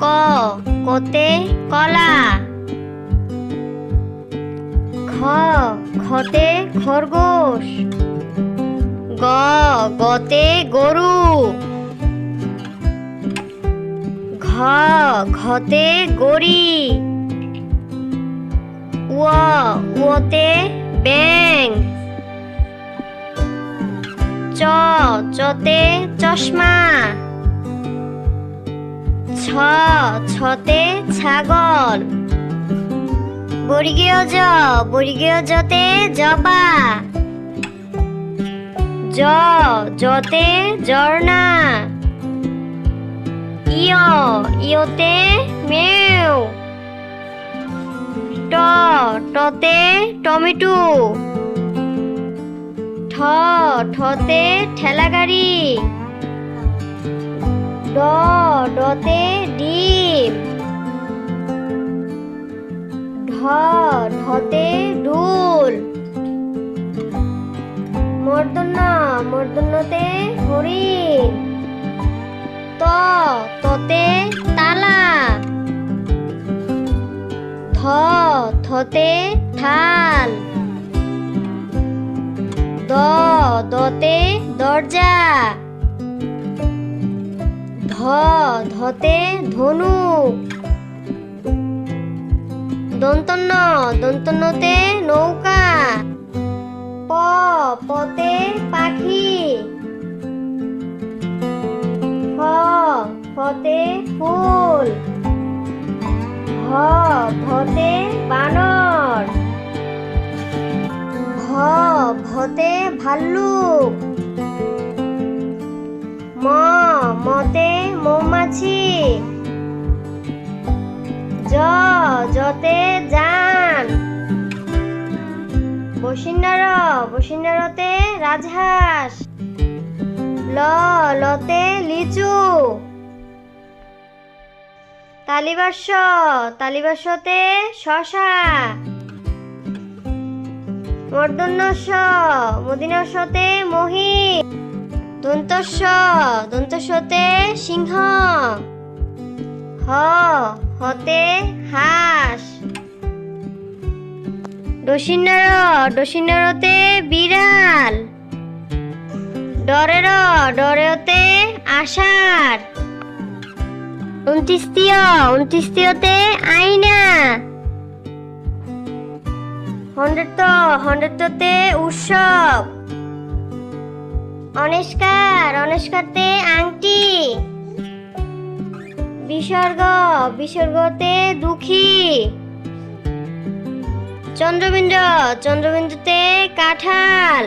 ক, কতে কলা। খ, খতে খরগোশ। গ, গতে গরু। ঘ, ঘতে গড়ি। উতে ব্যাং চ, চতে চশমা। ছ, ছতে ছাগল। বর্গীয় জ, বর্গীয় জতে জবা। জ, জতে ঝর্ণা। ইয় ইয়তে মেউ। ট, টতে টমেটো। ঠ, ঠতে ঠেলাগাড়ি। ড, ডতে ডিম। ঢ, ঢতে ঢোল মর্দন্য, মর্দন্যতে হরিণ ত, ততে তালা। থ থতে থাল। দ, দতে দরজা। ধ, ধতে ধনুক দন্তন্য দন্তন্যতে নৌকা। প, পতে পাখি। ফ, ফতে ফুল। ভ ভতে বানর। ভ ভতে ভাল্লুক। ম, মতে মৌমাছি। জ জতে জান বসিন্দার বসিন্দারতে রাজহাঁস। ল, লতে লিচু। তালিবাস্য, তালিবাস্যতে শশা। মর্দন্যস্য, মদিনাস্যতে মহি। দন্তস্য দন্তস্যতে সিংহ, হ, হতে হাঁস। ডসিন্নার ডসিন্নারতে বিড়াল। ডরের, ডরেতে আষাঢ়। উনত্রিশতীয় উনত্রিশতীয়তে আইনা হন্ড্রেড হন্ড্রেডতে উৎসব। অনেস্কার অনেস্কারতে আংটি। বিসর্গ বিসর্গতে দুঃখী। চন্দ্রবিন্দু চন্দ্রবিন্দুতে কাঁঠাল।